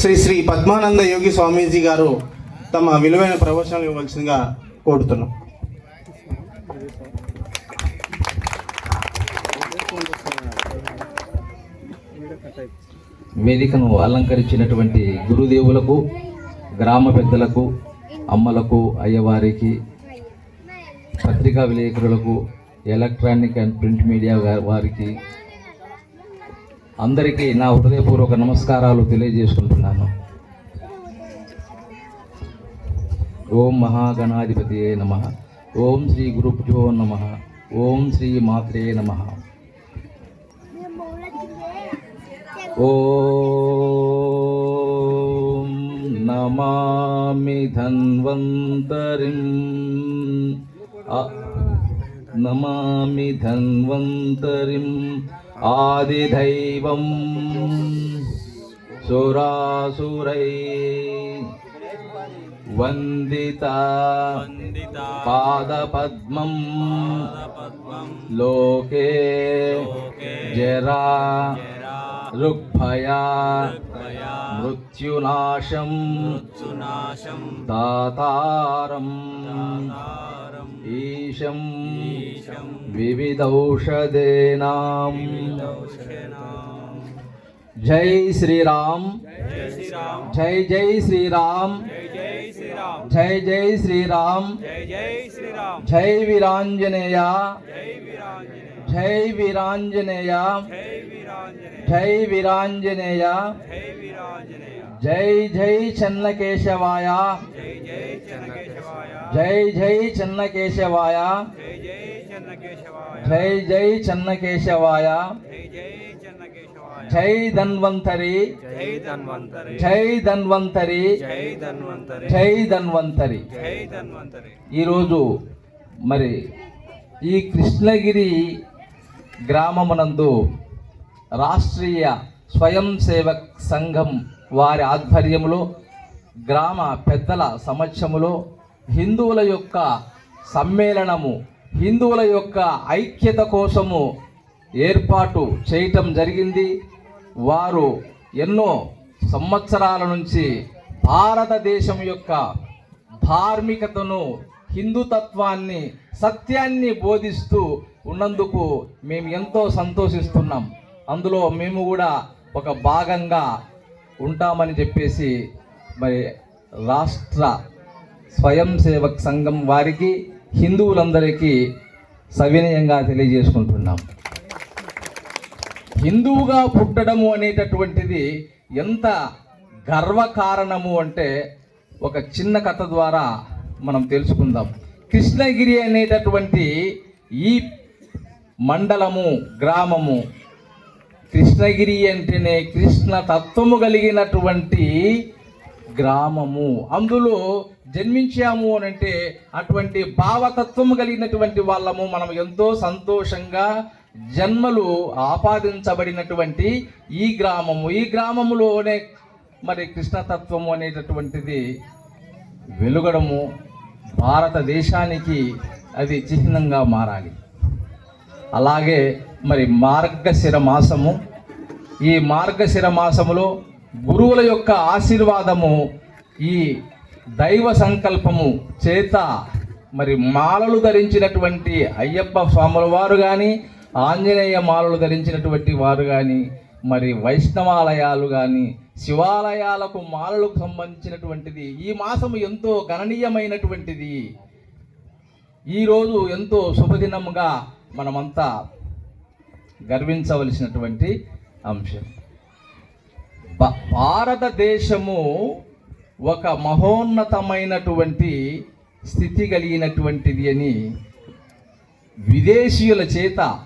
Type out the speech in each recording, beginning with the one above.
శ్రీ శ్రీ పద్మానంద యోగి స్వామీజీ గారు తమ విలువైన ప్రవచనాలు ఇవ్వాల్సిందిగా కోరుతున్నాం. వేదికను అలంకరించినటువంటి గురుదేవులకు గ్రామ పెద్దలకు అమ్మలకు అయ్యవారికి పత్రికా విలేకరులకు ఎలక్ట్రానిక్ అండ్ ప్రింట్ మీడియా వారికి అందరికీ నా హృదయపూర్వక నమస్కారాలు తెలియజేసుకుంటున్నాను. ఓం మహాగణాధిపతి నమ. ఓం శ్రీ గురుభ్యో నమ. ఓం శ్రీ మాత్రే నమ. ఓం నమామి ధన్వంతరిం. నమామి ధన్వంతరిం. ఆదిదైవం సురాసురై వందిత పాదపద్మం లోకే జరా రుగ్భయా మృత్యునాశం దాతారం ఈశం వివిధౌషధేనాం జై శ్రీరామ్ జై జై శ్రీరామ్ జై జై శ్రీరామ్ జై వీరాంజనేయ జై వీరాంజనేయ జై వీరాంజనేయ జై జై చెన్నకేశవాయ జై జై చెన్నకేశవాయ జై జై చెన్నకేశవాయ. జై ధన్వంతరి. జై జై ధన్వంతరి. జై ధన్వంతరి. జై ధన్వంతరి. జై ధన్వంతరి. ఈరోజు మరి ఈ కృష్ణగిరి గ్రామమునందు రాష్ట్రీయ స్వయం సేవక్ సంఘం వారి ఆధ్వర్యములో గ్రామ పెద్దల సమక్షములో హిందువుల యొక్క సమ్మేళనము హిందువుల యొక్క ఐక్యత కోసము ఏర్పాటు చేయటం జరిగింది. వారు ఎన్నో సంవత్సరాల నుంచి భారతదేశం యొక్క ధార్మికతను హిందుతత్వాన్ని సత్యాన్ని బోధిస్తూ ఉన్నందుకు మేము ఎంతో సంతోషిస్తున్నాం. అందులో మేము కూడా ఒక భాగంగా ఉంటామని చెప్పేసి మరి రాష్ట్ర స్వయం సేవక్ సంఘం వారికి హిందువులందరికీ సవినయంగా తెలియజేసుకుంటున్నాం. హిందువుగా పుట్టడము అనేటటువంటిది ఎంత గర్వకారణము అంటే ఒక చిన్న కథ ద్వారా మనం తెలుసుకుందాం. కృష్ణగిరి అనేటటువంటి ఈ మండలము గ్రామము కృష్ణగిరి అంటేనే కృష్ణ తత్వము కలిగినటువంటి గ్రామము. అందులో జన్మించాము అని అంటే అటువంటి భావతత్వము కలిగినటువంటి వాళ్ళము మనం ఎంతో సంతోషంగా జన్మలు ఆపాదించబడినటువంటి ఈ గ్రామము. ఈ గ్రామములోనే మరి కృష్ణతత్వము అనేటటువంటిది వెలుగడము భారతదేశానికి అది చిహ్నంగా మారాలి. అలాగే మరి మార్గశిర మాసము ఈ మార్గశిర మాసములో గురువుల యొక్క ఆశీర్వాదము ఈ దైవ సంకల్పము చేత మరి మాలలు ధరించినటువంటి అయ్యప్ప స్వాముల వారు కానీ ఆంజనేయ మాలలు ధరించినటువంటి వారు కానీ మరి వైష్ణవాలయాలు కానీ శివాలయాలకు మాలలకు సంబంధించినటువంటిది ఈ మాసము ఎంతో గణనీయమైనటువంటిది. ఈరోజు ఎంతో శుభదినంగా మనమంతా గర్వించవలసినటువంటి అంశం. భారతదేశము ఒక మహోన్నతమైనటువంటి స్థితి కలిగినటువంటిది అని విదేశీయుల చేత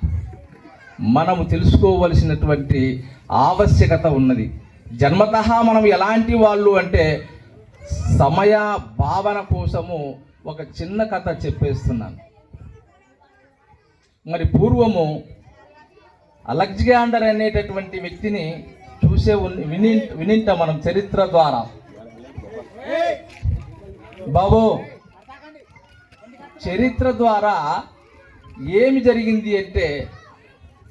మనము తెలుసుకోవలసినటువంటి ఆవశ్యకత ఉన్నది. జన్మత మనం ఎలాంటి వాళ్ళు అంటే సమయ భావన కోసము ఒక చిన్న కథ చెప్పేస్తున్నాను. మరి పూర్వము అలెగ్జాండర్ అనేటటువంటి వ్యక్తిని చూసే విని వినింట మనం చరిత్ర ద్వారా బాబు చరిత్ర ద్వారా ఏమి జరిగింది అంటే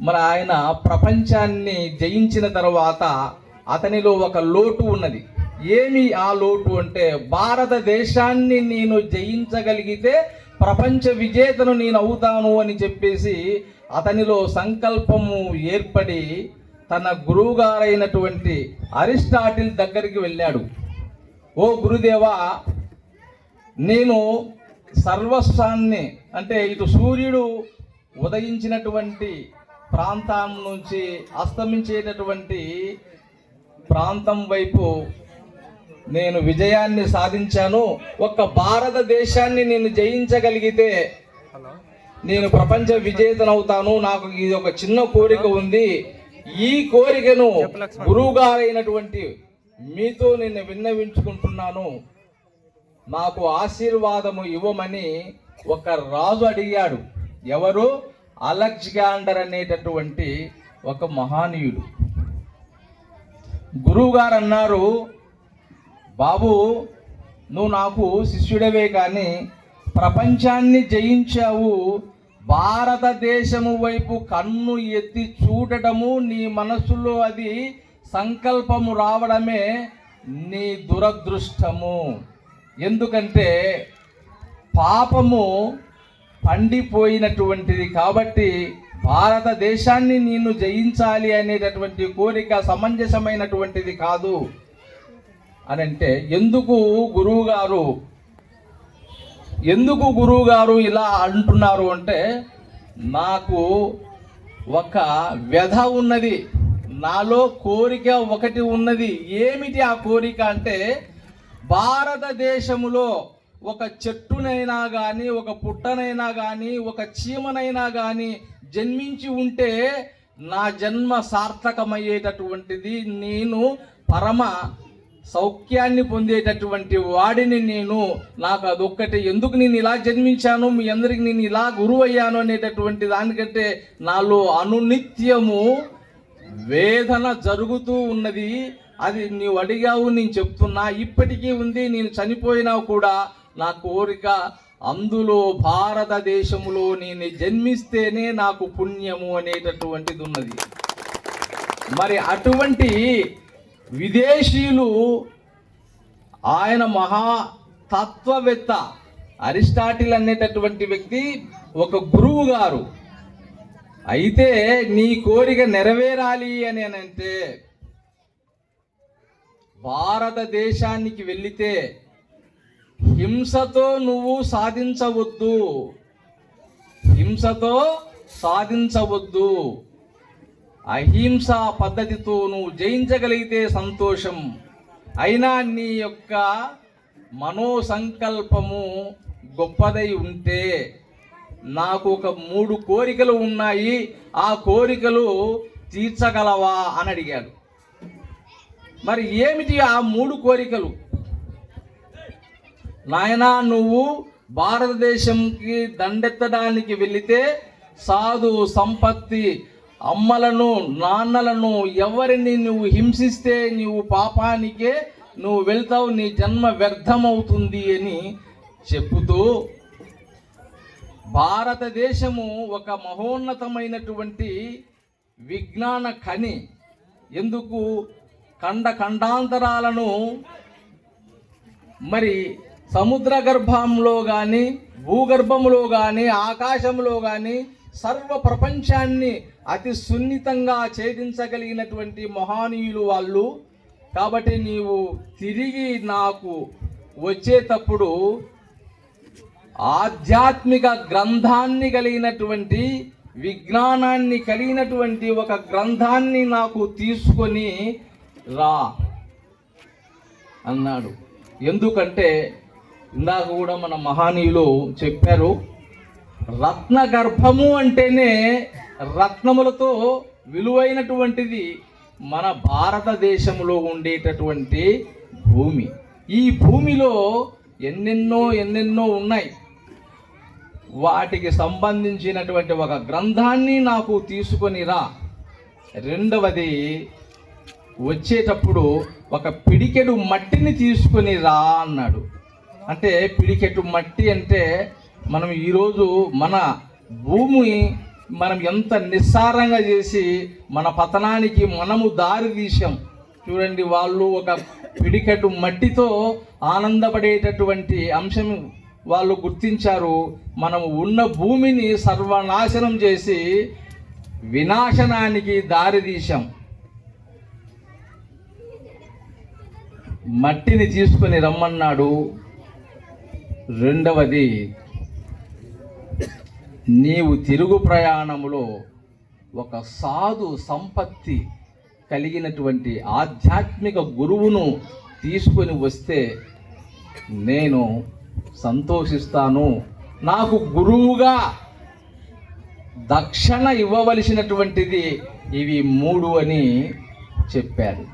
మరి ఆయన ప్రపంచాన్ని జయించిన తర్వాత అతనిలో ఒక లోటు ఉన్నది. ఏమి ఆ లోటు అంటే భారతదేశాన్ని నేను జయించగలిగితే ప్రపంచ విజేతను నేను అవుతాను అని చెప్పేసి అతనిలో సంకల్పము ఏర్పడి తన గురువుగారైనటువంటి అరిస్టాటిల్ దగ్గరికి వెళ్ళాడు. ఓ గురుదేవా నేను సర్వస్వాన్ని అంటే ఇటు సూర్యుడు ఉదయించినటువంటి ప్రాంతం నుంచి అస్తమించేటటువంటి ప్రాంతం వైపు నేను విజయాన్ని సాధించాను. ఒక్క భారతదేశాన్ని నేను జయించగలిగితే నేను ప్రపంచ విజేతనవుతాను నాకు ఇది ఒక చిన్న కోరిక ఉంది. ఈ కోరికను గురువు గారైనటువంటి మీతో నేను విన్నవించుకుంటున్నాను. నాకు ఆశీర్వాదము ఇవ్వమని ఒక రాజు అడిగాడు. ఎవరు? అలెగ్జాండర్ అనేటటువంటి ఒక మహానీయుడు. గురువుగారు అన్నారు బాబు నువ్వు నాకు శిష్యుడవే కానీ ప్రపంచాన్ని జయించావు. భారతదేశము వైపు కన్ను ఎత్తి చూడటము నీ మనసులో అది సంకల్పము రావడమే నీ దురదృష్టము. ఎందుకంటే పాపము పండిపోయినటువంటిది కాబట్టి భారతదేశాన్ని నేను జయించాలి అనేటటువంటి కోరిక సమంజసమైనటువంటిది కాదు అని అంటే ఎందుకు గురువు గారు ఎందుకు గురువు గారు ఇలా అంటున్నారు అంటే నాకు ఒక వ్యధ ఉన్నది. నాలో కోరిక ఒకటి ఉన్నది. ఏమిటి ఆ కోరిక అంటే భారతదేశములో ఒక చెట్టునైనా కానీ ఒక పుట్టనైనా కానీ ఒక చీమనైనా కానీ జన్మించి ఉంటే నా జన్మ సార్థకమయ్యేటటువంటిది నేను పరమ సౌఖ్యాన్ని పొందేటటువంటి వాడిని నేను. నాకు అదొక్కటి. ఎందుకు నేను ఇలా జన్మించాను? మీ అందరికి నేను ఇలా గురువయ్యాను అనేటటువంటి దానికంటే నాలో అనునిత్యము వేదన జరుగుతూ ఉన్నది. అది నీవు అడిగావు నేను చెప్తున్నా. ఇప్పటికీ ఉంది నేను చనిపోయినా కూడా నా కోరిక అందులో భారతదేశంలో నేను జన్మిస్తేనే నాకు పుణ్యము అనేటటువంటిది ఉన్నది. మరి అటువంటి విదేశీయులు ఆయన మహా తత్వవేత్త అరిస్టాటిల్ అనేటటువంటి వ్యక్తి ఒక గురువు గారు. అయితే నీ కోరిక నెరవేరాలి అని అంటే భారతదేశానికి వెళ్ళితే హింసతో నువ్వు సాధించవద్దు. హింసతో సాధించవద్దు. అహింస పద్ధతితో నువ్వు జయించగలిగితే సంతోషం. అయినా నీ యొక్క మనోసంకల్పము గొప్పదై ఉంటే నాకు ఒక మూడు కోరికలు ఉన్నాయి. ఆ కోరికలు తీర్చగలవా అని అడిగాడు. మరి ఏమిటి ఆ మూడు కోరికలు? నాయనా నువ్వు భారతదేశంకి దండెత్తడానికి వెళితే సాధు సంపత్తి అమ్మలను నాన్నలను ఎవరిని నువ్వు హింసిస్తే నీవు పాపానికే నువ్వు వెళ్తావు నీ జన్మ వ్యర్థమవుతుంది అని చెప్పుతూ భారతదేశము ఒక మహోన్నతమైనటువంటి విజ్ఞాన ఖని. ఎందుకు? ఖండ ఖండాంతరాలను మరి సముద్ర గర్భంలో కానీ భూగర్భంలో కానీ ఆకాశంలో కానీ సర్వ ప్రపంచాన్ని అతి సున్నితంగా ఛేదించగలిగినటువంటి మహానీయులు వాళ్ళు. కాబట్టి నీవు తిరిగి నాకు వచ్చేటప్పుడు ఆధ్యాత్మిక గ్రంథాన్ని కలిగినటువంటి విజ్ఞానాన్ని కలిగినటువంటి ఒక గ్రంథాన్ని నాకు తీసుకొని రా అన్నాడు. ఎందుకంటే ఇందాక కూడా మన మహానీయులు చెప్పారు రత్న గర్భము అంటేనే రత్నములతో విలువైనటువంటిది మన భారతదేశంలో ఉండేటటువంటి భూమి. ఈ భూమిలో ఎన్నెన్నో ఎన్నెన్నో ఉన్నాయి. వాటికి సంబంధించినటువంటి ఒక గ్రంథాన్ని నాకు తీసుకొని రా. రెండవది వచ్చేటప్పుడు ఒక పిడికెడు మట్టిని తీసుకొని రా అన్నాడు. అంటే పిడికెడు మట్టి అంటే మనం ఈరోజు మన భూమి మనం ఎంత నిస్సారంగా చేసి మన పతనానికి మనము దారి తీసాం చూడండి వాళ్ళు ఒక పిడికెటు మట్టితో ఆనందపడేటటువంటి అంశం వాళ్ళు గుర్తించారు మనం ఉన్న భూమిని సర్వనాశనం చేసి వినాశనానికి దారితీశాం మట్టిని తీసుకొని రమ్మన్నాడు. రెండవది నీవు తిరుగు ప్రయాణములో ఒక సాధు సంపత్తి కలిగినటువంటి ఆధ్యాత్మిక గురువును తీసుకొని వస్తే నేను సంతోషిస్తాను. నాకు గురువుగా దక్షిణ ఇవ్వవలసినటువంటిది ఇవి మూడు అని చెప్పారు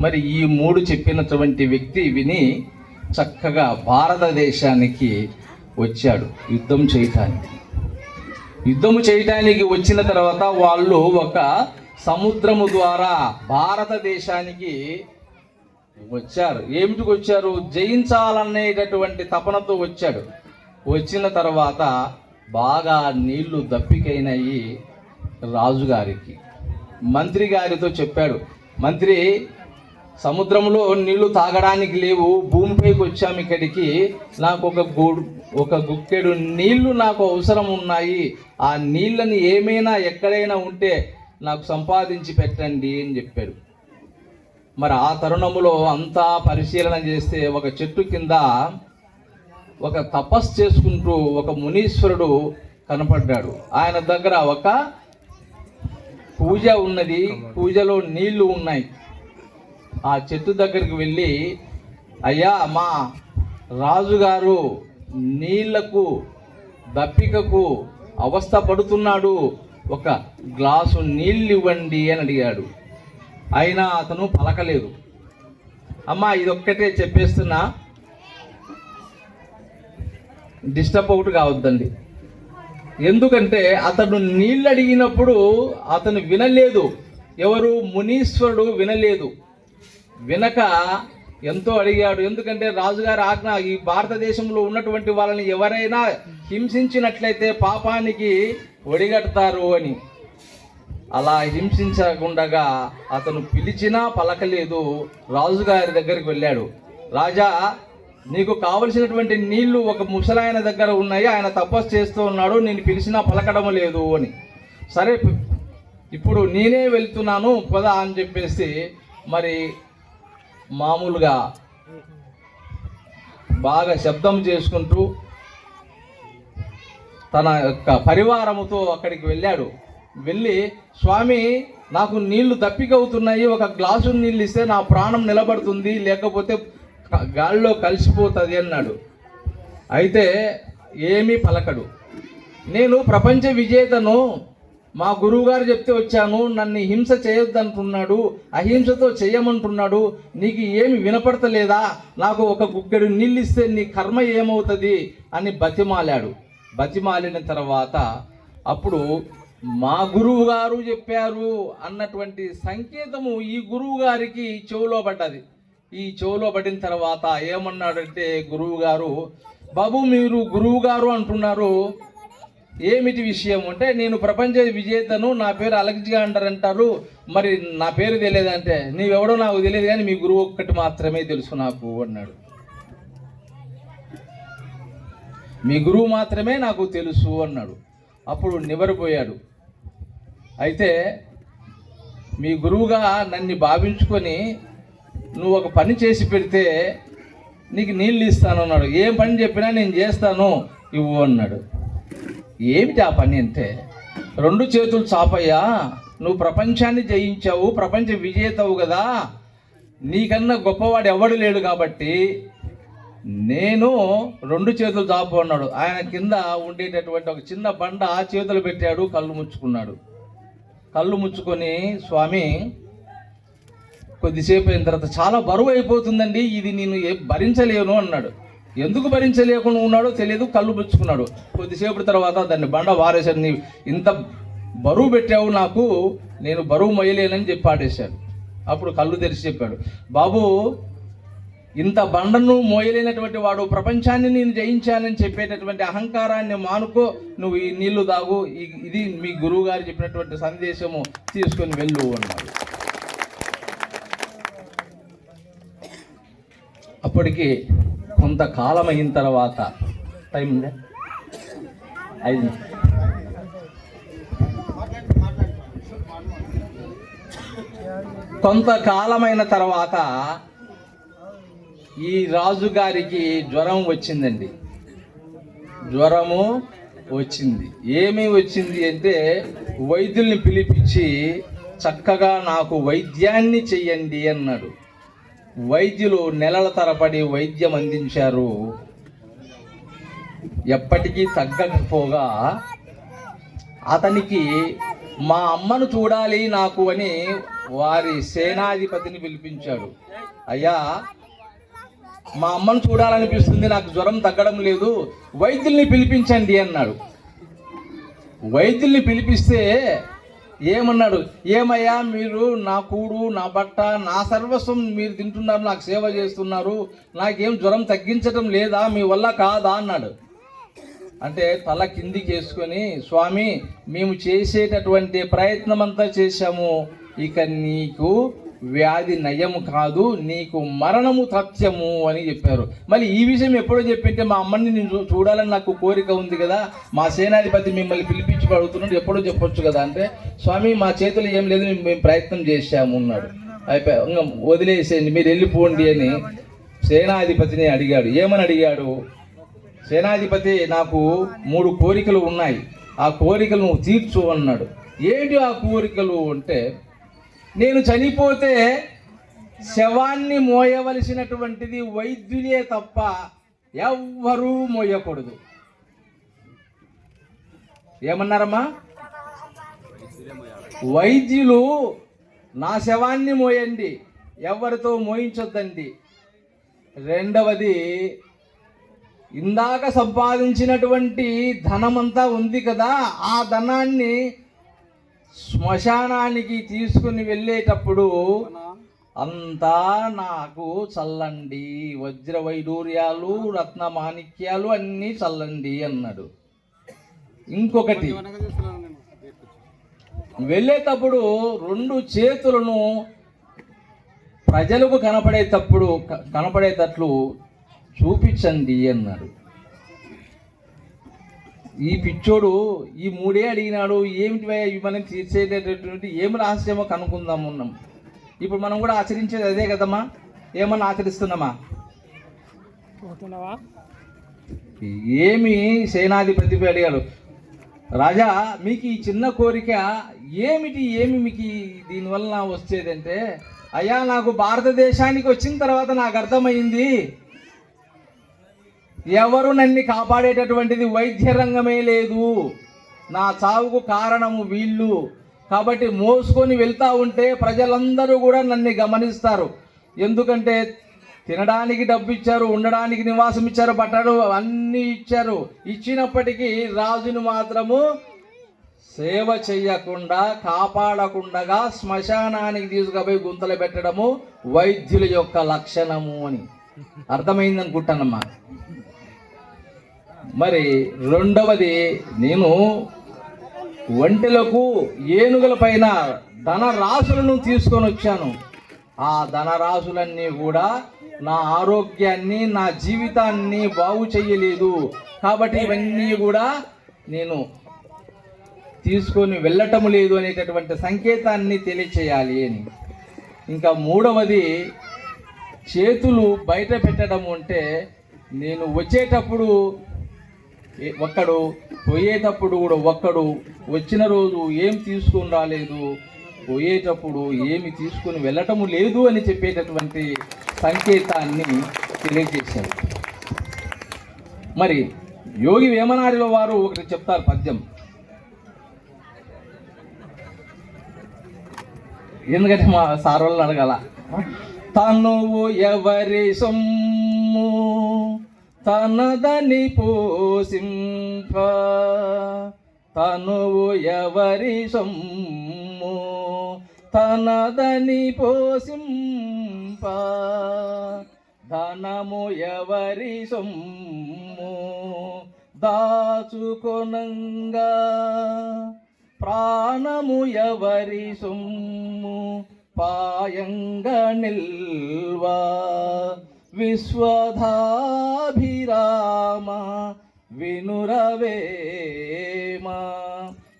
మరి ఈ మూడు చెప్పినటువంటి వ్యక్తి విని చక్కగా భారతదేశానికి వచ్చాడు యుద్ధం చేయటానికి. యుద్ధము చేయటానికి వచ్చిన తర్వాత వాళ్ళు ఒక సముద్రము ద్వారా భారతదేశానికి వచ్చారు. ఏమిటికి వచ్చారు? జయించాలనేటటువంటి తపనతో వచ్చాడు. వచ్చిన తర్వాత బాగా నీళ్ళు దప్పికైనాయి రాజుగారికి. మంత్రి గారితో చెప్పాడు మంత్రి సముద్రంలో నీళ్ళు తాగడానికి లేవు. భూమిపైకి వచ్చాము ఇక్కడికి. నాకు ఒక గూడు ఒక గుక్కెడు నీళ్ళు నాకు అవసరం ఉన్నాయి. ఆ నీళ్ళని ఏమైనా ఎక్కడైనా ఉంటే నాకు సంపాదించి పెట్టండి అని చెప్పాడు. మరి ఆ తరుణములో అంతా పరిశీలన చేస్తే ఒక చెట్టు కింద ఒక తపస్సు చేసుకుంటూ ఒక మునీశ్వరుడు కనపడ్డాడు. ఆయన దగ్గర ఒక పూజ ఉన్నది. పూజలో నీళ్ళు ఉన్నాయి. ఆ చెట్టు దగ్గరికి వెళ్ళి అయ్యా మా రాజుగారు నీళ్ళకు దప్పికకు అవస్థ పడుతున్నాడు ఒక గ్లాసు నీళ్ళు ఇవ్వండి అని అడిగాడు. అయినా అతను పలకలేదు. అమ్మా ఇదొక్కటే చెప్పేస్తున్నా. డిస్టర్బ్ ఒకటి కావద్దండి. ఎందుకంటే అతడు నీళ్ళు అడిగినప్పుడు అతను వినలేదు. ఎవరు? మునీశ్వరుడు వినలేదు. వినక ఎంతో అడిగాడు. ఎందుకంటే రాజుగారి ఆజ్ఞ ఈ భారతదేశంలో ఉన్నటువంటి వాళ్ళని ఎవరైనా హింసించినట్లయితే పాపానికి ఒడిగడతారు అని. అలా హింసించకుండగా అతను పిలిచినా పలకలేదు. రాజుగారి దగ్గరికి వెళ్ళాడు. రాజా నీకు కావలసినటువంటి నీళ్ళు ఒక ముసలాయన దగ్గర ఉన్నాయి. ఆయన తపస్సు చేస్తూ ఉన్నాడు. నేను పిలిచినా పలకడం లేదు అని. సరే ఇప్పుడు నేనే వెళ్తున్నాను. పద అని చెప్పేసి మరి మామూలుగా బాగా శబ్దం చేసుకుంటూ తన యొక్క పరివారముతో అక్కడికి వెళ్ళాడు. వెళ్ళి స్వామి నాకు నీళ్ళు దప్పికవుతున్నాయి ఒక గ్లాసు నీళ్ళు ఇస్తే నా ప్రాణం నిలబడుతుంది లేకపోతే గాల్లో కలిసిపోతుంది అన్నాడు. అయితే ఏమీ పలకడు. నేను ప్రపంచ విజేతను మా గురువుగారు చెప్తే వచ్చాను నన్ను హింస చేయొద్దంటున్నాడు అహింసతో చేయమంటున్నాడు నీకు ఏమి వినపడతలేదా? నాకు ఒక గుగ్గడు నీళ్ళిస్తే నీ కర్మ ఏమవుతుంది? అని బతిమాలాడు. బతిమాలిన తర్వాత అప్పుడు మా గురువు గారు చెప్పారు అన్నటువంటి సంకేతము ఈ గురువు గారికి చెవులో పడ్డది. ఈ చెవులో పడిన తర్వాత ఏమన్నాడంటే గురువు గారు బాబు మీరు గురువు గారు అంటున్నారు. ఏమిటి విషయం అంటే నేను ప్రపంచ విజేతను నా పేరు అలెగ్జాండర్ అంటారు. మరి నా పేరు తెలియదంటే నీవెవడో నాకు తెలియదు కానీ మీ గురువు ఒక్కటి మాత్రమే తెలుసు నాకు అన్నాడు. మీ గురువు మాత్రమే నాకు తెలుసు అన్నాడు. అప్పుడు నివరిపోయాడు అయితే మీ గురువుగా నన్ను భావించుకొని నువ్వు ఒక పని చేసి పెడితే నీకు నీళ్ళు ఇస్తాను అన్నాడు. ఏం పని చెప్పినా నేను చేస్తాను ఇవ్వు అన్నాడు. ఏమిటి ఆ పని అంటే రెండు చేతులు చాపయ్యా నువ్వు ప్రపంచాన్ని జయించావు ప్రపంచ విజేతవు కదా. నీకన్నా గొప్పవాడు ఎవడు లేడు కాబట్టి నేను రెండు చేతులు చాపు అన్నాడు. ఆయన కింద ఉండేటటువంటి ఒక చిన్న బండ ఆ చేతులు పెట్టాడు కళ్ళు ముచ్చుకున్నాడు. కళ్ళు ముచ్చుకొని స్వామి కొద్దిసేపు అయిన తర్వాత చాలా బరువు అయిపోతుందండి ఇది నేను ఏ భరించలేను అన్నాడు. ఎందుకు భరించలేకుండా ఉన్నాడో తెలియదు కళ్ళు పుచ్చుకున్నాడు కొద్దిసేపు తర్వాత దాన్ని బండ వారేశాడు. నీ ఇంత బరువు పెట్టావు నాకు నేను బరువు మొయ్యలేనని చెప్పి పాడేశాడు అప్పుడు కళ్ళు తెరిచి చెప్పాడు. బాబు ఇంత బండను మోయలేనటువంటి వాడు ప్రపంచాన్ని నేను జయించానని చెప్పేటటువంటి అహంకారాన్ని మానుకో నువ్వు ఈ నీళ్ళు తాగు ఇది మీ గురువు గారు చెప్పినటువంటి సందేశము తీసుకొని వెళ్ళు అన్నాడు. అప్పటికి కొంతకాలం అయిన తర్వాత టైం ఉందా? ఐదు కొంతకాలమైన తర్వాత ఈ రాజుగారికి జ్వరం వచ్చిందండి. జ్వరము వచ్చింది. ఏమి వచ్చింది అంటే వైద్యుల్ని పిలిపించి చక్కగా నాకు వైద్యాన్ని చెయ్యండి అన్నాడు. వైద్యులు నెలల తరబడి వైద్యం అందించారు. ఎప్పటికీ తగ్గకపోగా అతనికి మా అమ్మను చూడాలి నాకు అని వారి సేనాధిపతిని పిలిపించాడు. అయ్యా మా అమ్మను చూడాలనిపిస్తుంది నాకు జ్వరం తగ్గడం లేదు వైద్యుల్ని పిలిపించండి అన్నాడు. వైద్యుల్ని పిలిపిస్తే ఏమన్నాడు ఏమయ్యా మీరు నా కూడు నా బట్ట నా సర్వస్వం మీరు తింటున్నారు నాకు సేవ చేస్తున్నారు నాకేం జ్వరం తగ్గించడం లేదా మీ వల్ల కాదా అన్నాడు. అంటే తల కిందికి వేసుకొని స్వామి మేము చేసేటటువంటి ప్రయత్నం అంతా చేశాము ఇక నీకు వ్యాధి నయము కాదు నీకు మరణము తథ్యము అని చెప్పారు. మరి ఈ విషయం ఎప్పుడో చెప్పింటే మా అమ్మని నేను చూడాలని నాకు కోరిక ఉంది కదా. మా సేనాధిపతి మిమ్మల్ని పిలిపించి అడుగుతున్నాడు ఎప్పుడో చెప్పొచ్చు కదా అంటే స్వామి మా చేతులు ఏం లేదు మేము ప్రయత్నం చేశాము అన్నాడు. అయిపోయి వదిలేసేయండి మీరు వెళ్ళిపోండి అని సేనాధిపతిని అడిగాడు. ఏమని అడిగాడు? సేనాధిపతి నాకు మూడు కోరికలు ఉన్నాయి. ఆ కోరికలు నువ్వు తీర్చు అన్నాడు. ఏంటి ఆ కోరికలు అంటే నేను చనిపోతే శవాన్ని మోయవలసినటువంటిది వైద్యులే తప్ప ఎవ్వరూ మోయకూడదు. ఏమన్నారమ్మా? వైద్యులు నా శవాన్ని మోయండి ఎవరితో మోయించొద్దండి. రెండవది ఇందాక సంపాదించినటువంటి ధనమంతా ఉంది కదా ఆ ధనాన్ని శ్మశానానికి తీసుకుని వెళ్ళేటప్పుడు అంతా నాకు చల్లండి. వజ్ర వైడూర్యాలు రత్న మాణిక్యాలు అన్నీ చల్లండి అన్నాడు. ఇంకొకటి వెళ్ళేటప్పుడు రెండు చేతులను ప్రజలకు కనపడేటప్పుడు కనపడేటట్లు చూపించండి అన్నాడు. ఈ పిచ్చోడు ఈ మూడే అడిగినాడు ఏమిటి మనం తీర్చేటటువంటి ఏమి రహస్యమో కనుక్కుందాం ఉన్నాం. ఇప్పుడు మనం కూడా ఆచరించేది అదే కదమ్మా? ఏమన్నా ఆచరిస్తున్నామా? ఏమి సేనాధిపతి అడిగాడు. రాజా మీకు ఈ చిన్న కోరిక ఏమిటి ఏమి మీకు దీనివల్ల వచ్చేదంటే అయ్యా నాకు భారతదేశానికి వచ్చిన తర్వాత నాకు అర్థమైంది. ఎవరు నన్ను కాపాడేటటువంటిది వైద్య రంగమే లేదు. నా చావుకు కారణము వీళ్ళు. కాబట్టి మోసుకొని వెళ్తూ ఉంటే ప్రజలందరూ కూడా నన్ను గమనిస్తారు. ఎందుకంటే తినడానికి డబ్బు ఇచ్చారు ఉండడానికి నివాసం ఇచ్చారు బట్టలు అన్నీ ఇచ్చారు. ఇచ్చినప్పటికీ రాజును మాత్రము సేవ చేయకుండా కాపాడకుండా శ్మశానానికి తీసుకుపోయి గుంతలు పెట్టడము వైద్యుల యొక్క లక్షణము అని. అర్థమైందనుకుంటానమ్మా. మరి రెండవది నేను ఒంటెలకు ఏనుగుల పైన ధనరాశులను తీసుకొని వచ్చాను. ఆ ధనరాశులన్నీ కూడా నా ఆరోగ్యాన్ని నా జీవితాన్ని బాగు చేయలేదు. కాబట్టి ఇవన్నీ కూడా నేను తీసుకొని వెళ్ళటం లేదు అనేటటువంటి సంకేతాన్ని తెలియచేయాలి అని. ఇంకా మూడవది చేతులు బయట పెట్టడం అంటే నేను వచ్చేటప్పుడు ఒక్కడు పోయేటప్పుడు కూడా ఒక్కడు వచ్చిన రోజు ఏం తీసుకొని రాలేదు? పోయేటప్పుడు ఏమి తీసుకొని వెళ్ళటము లేదు అని చెప్పేటటువంటి సంకేతాన్ని తెలియజేశారు మరి యోగి వేమనారిలో వారు ఒకటి చెప్తారు పద్యం. ఎందుకంటే మా సార్ వాళ్ళని అడగల. తను ఎవరి సొమ్ము? తనదని పోసింప. తనువు ఎవరి సొమ్ము? తనదని పోసింప. ధనము ఎవరి సొమ్ము? దాచుకొనంగా. ప్రాణము ఎవరి సొమ్ము? పాయంగా నిల్వా. విశ్వధాభిరామ వినురవేమా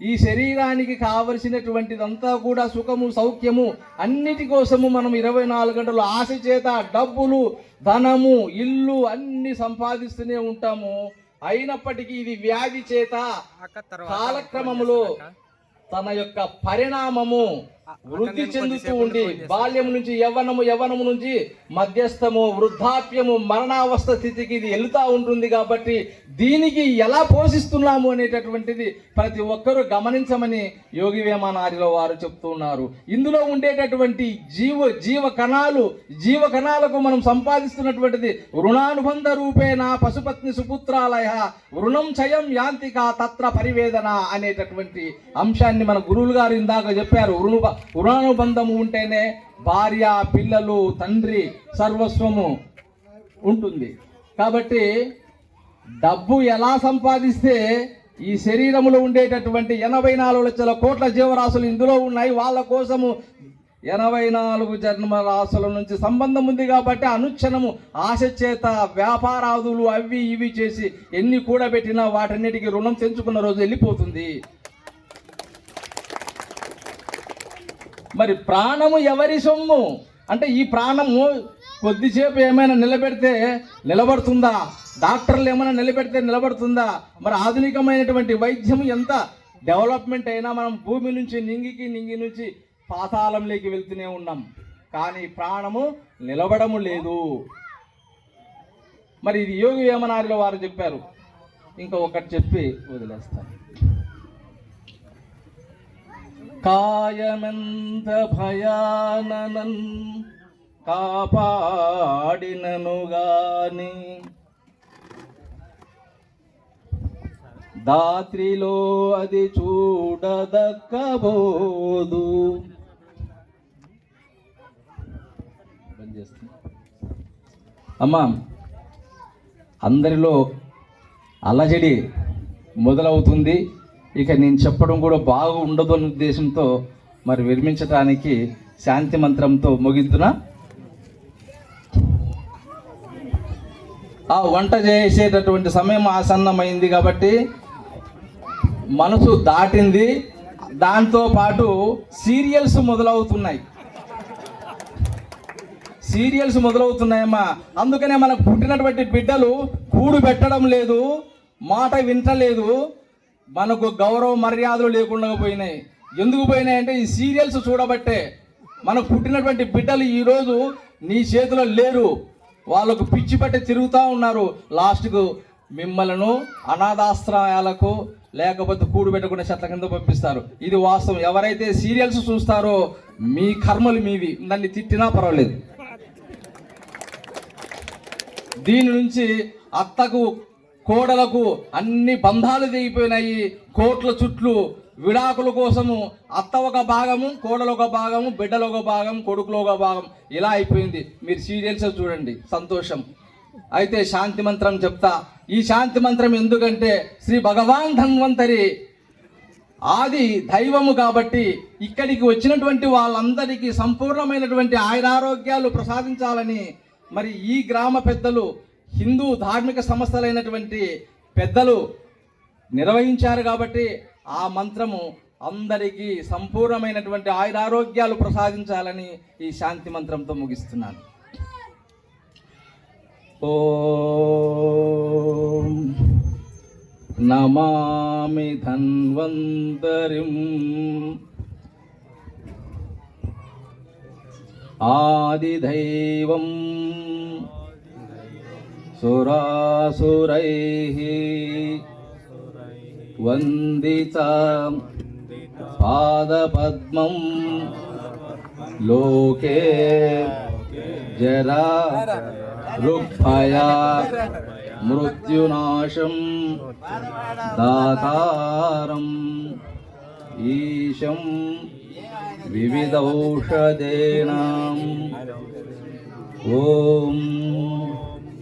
ఈ శరీరానికి కావలసినటువంటిదంతా కూడా సుఖము సౌఖ్యము అన్నిటి కోసము మనం ఇరవై నాలుగు గంటలు ఆశ చేత డబ్బులు ధనము ఇల్లు అన్ని సంపాదిస్తూనే ఉంటాము. అయినప్పటికీ ఇది వ్యాధి చేత కాలక్రమములో తన యొక్క పరిణామము వృద్ధి చెందుతూ ఉండి బాల్యం నుంచి యవ్వనము యవ్వనము నుంచి మధ్యస్థము వృద్ధాప్యము మరణావస్థ స్థితికి ఇది వెళ్తా ఉంటుంది కాబట్టి దీనికి ఎలా పోషిస్తున్నాము అనేటటువంటిది ప్రతి ఒక్కరూ గమనించమని యోగి వేమనారిలో వారు చెప్తున్నారు ఇందులో ఉండేటటువంటి జీవ జీవ కణాలు జీవ కణాలకు మనం సంపాదిస్తున్నటువంటిది రుణానుబంధ రూపేణ పశుపత్ని సుపుత్రాలయ రుణం చయం యాంతిక తత్ర పరివేదన అనేటటువంటి అంశాన్ని మన గురువులు గారు ఇందాక చెప్పారు. రుణు రుణానుబంధము ఉంటేనే భార్య పిల్లలు తండ్రి సర్వస్వము ఉంటుంది. కాబట్టి డబ్బు ఎలా సంపాదిస్తే ఈ శరీరములో ఉండేటటువంటి ఎనభై నాలుగు లక్షల కోట్ల జీవరాశులు ఇందులో ఉన్నాయి. వాళ్ళ కోసము ఎనభై నాలుగు జన్మరాశుల నుంచి సంబంధం ఉంది కాబట్టి అనుక్షణము ఆశ చేత వ్యాపారాదులు అవి ఇవి చేసి ఎన్ని కూడబెట్టినా వాటన్నిటికీ రుణం తెంచుకున్న రోజు వెళ్ళిపోతుంది. మరి ప్రాణము ఎవరి సొమ్ము? అంటే ఈ ప్రాణము కొద్దిసేపు ఏమైనా నిలబెడితే నిలబడుతుందా? డాక్టర్లు ఏమైనా నిలబెడితే నిలబడుతుందా? మరి ఆధునికమైనటువంటి వైద్యం ఎంత డెవలప్మెంట్ అయినా మనం భూమి నుంచి నింగికి నింగి నుంచి పాతాళంలోకి వెళ్తూనే ఉన్నాం. కానీ ప్రాణము నిలబడము లేదు. మరి ఇది యోగి వేమనారిలో వారు చెప్పారు. ఇంకా ఒకటి చెప్పి వదిలేస్తాను. కాయమెంత భయాననన్ కాపాడిననుగాని దాత్రిలో అది చూడదక్కబోదు. అమ్మా అందరిలో అల్లజడి మొదలవుతుంది. ఇక నేను చెప్పడం కూడా బాగా ఉండదు అనే ఉద్దేశంతో మరి విరమించడానికి శాంతి మంత్రంతో ముగిద్దున? ఆ వంట చేసేటటువంటి సమయం ఆసన్నమైంది కాబట్టి మనసు దాటింది. దాంతో పాటు సీరియల్స్ మొదలవుతున్నాయి. సీరియల్స్ మొదలవుతున్నాయమ్మా. అందుకనే మనకు పుట్టినటువంటి బిడ్డలు కూడు పెట్టడం లేదు మాట వింటలేదు మనకు గౌరవ మర్యాదలు లేకుండా పోయినాయి. ఎందుకు పోయినాయి అంటే ఈ సీరియల్స్ చూడబట్టే మనకు పుట్టినటువంటి బిడ్డలు ఈరోజు నీ చేతిలో లేరు. వాళ్ళకు పిచ్చి పట్టి తిరుగుతూ ఉన్నారు. లాస్ట్కు మిమ్మలను అనాథాశ్రయాలకు లేకపోతే కూడు పెట్టకుండా చెట్ల కింద పంపిస్తారు. ఇది వాస్తవం. ఎవరైతే సీరియల్స్ చూస్తారో మీ కర్మలు మీవి. నన్ను తిట్టినా పర్వాలేదు. దీని నుంచి అత్తకు కోడలకు అన్ని బంధాలు తెగిపోయినాయి. కోట్ల చుట్లు విడాకుల కోసము అత్త ఒక భాగము కోడలు ఒక భాగము బిడ్డలు ఒక భాగం కొడుకులు ఒక భాగం. ఇలా అయిపోయింది. మీరు సీరియల్స్ చూడండి. సంతోషం. అయితే శాంతి మంత్రం చెప్తా. ఈ శాంతి మంత్రం ఎందుకంటే శ్రీ భగవాన్ ధన్వంతరి ఆది దైవము కాబట్టి ఇక్కడికి వచ్చినటువంటి వాళ్ళందరికీ సంపూర్ణమైనటువంటి ఆయురారోగ్యాలు ప్రసాదించాలని మరి ఈ గ్రామ పెద్దలు హిందూ ధార్మిక సంస్థలైనటువంటి పెద్దలు నిర్వహించారు కాబట్టి ఆ మంత్రము అందరికీ సంపూర్ణమైనటువంటి ఆయురారోగ్యాలు ప్రసాదించాలని ఈ శాంతి మంత్రంతో ముగిస్తున్నాను. ఓ నమామి ధన్వంతరిం ఆదిదైవం सुरासुरैः वन्दिता पादपद्मं लोके जरा जरादृक्पया मृत्युनाशं दातारम् ईशं विविधौषधेनाम् ॐ